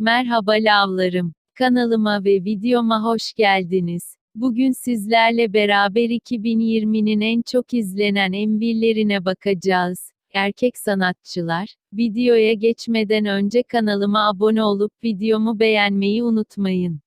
Merhaba lavlarım. Kanalıma ve videoma hoş geldiniz. Bugün sizlerle beraber 2020'nin en çok izlenen MV'lerine bakacağız. Erkek sanatçılar, videoya geçmeden önce kanalıma abone olup videomu beğenmeyi unutmayın.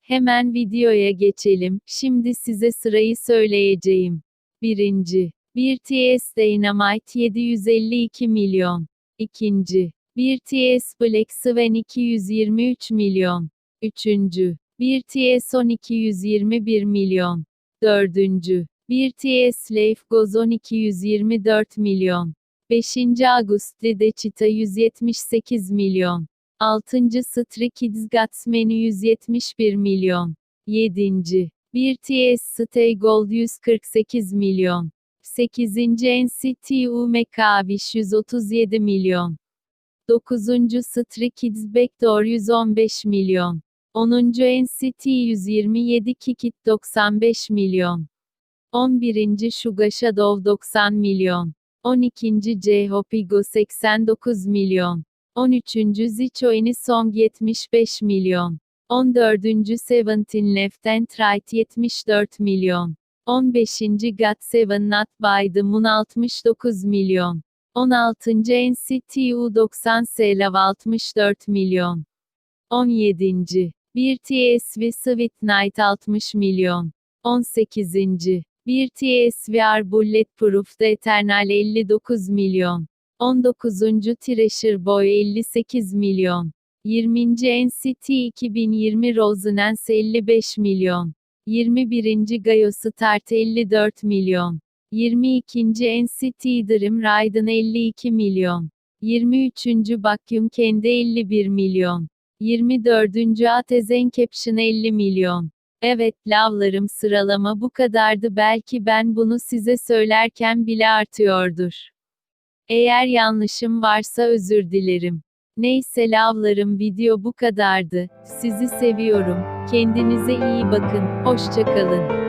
Hemen videoya geçelim. Şimdi size sırayı söyleyeceğim. 1. 1 TS Dynamite 752 milyon. 2. 1 TS Black Swan 223 milyon. 3. 1 TS 1221 milyon. 4. 1 TS Slave Gozon 224 milyon. 5. Agusti de Çita 178 milyon. 6. Stray Kids Gatsman'ı 171 milyon. 7. 1 TS Stay Gold 148 milyon. 8. NCTU Mekaviş 137 milyon. 9. Stray Kids Backdoor 115 milyon. 10. NCT 127 Kikit 95 milyon. 11. Suga Shadow 90 milyon. 12. J-Hope 89 milyon. 13. Zichoeni Song 75 milyon. 14. Seventeen Left and Right 74 milyon. 15. God Seven Not By The Moon 69 milyon. 16. NCTU 90 Selav 64 milyon. 17. 1 TSV Sweet Night 60 milyon. 18. 1 TSVR Bulletproof The Eternal 59 milyon. 19. Treasure Boy 58 milyon. 20. NCT 2020 Rosenens 55 milyon. 21. Gaio Start 54 milyon. 22. NCT Dream Raiden 52 milyon. 23. Bakyum Kendi 51 milyon. 24. Atezen Caption 50 milyon. Evet, lavlarım sıralama bu kadardı belki ben bunu size söylerken bile artıyordur. Eğer yanlışım varsa özür dilerim. Neyse lavlarım video bu kadardı. Sizi seviyorum. Kendinize iyi bakın. Hoşçakalın.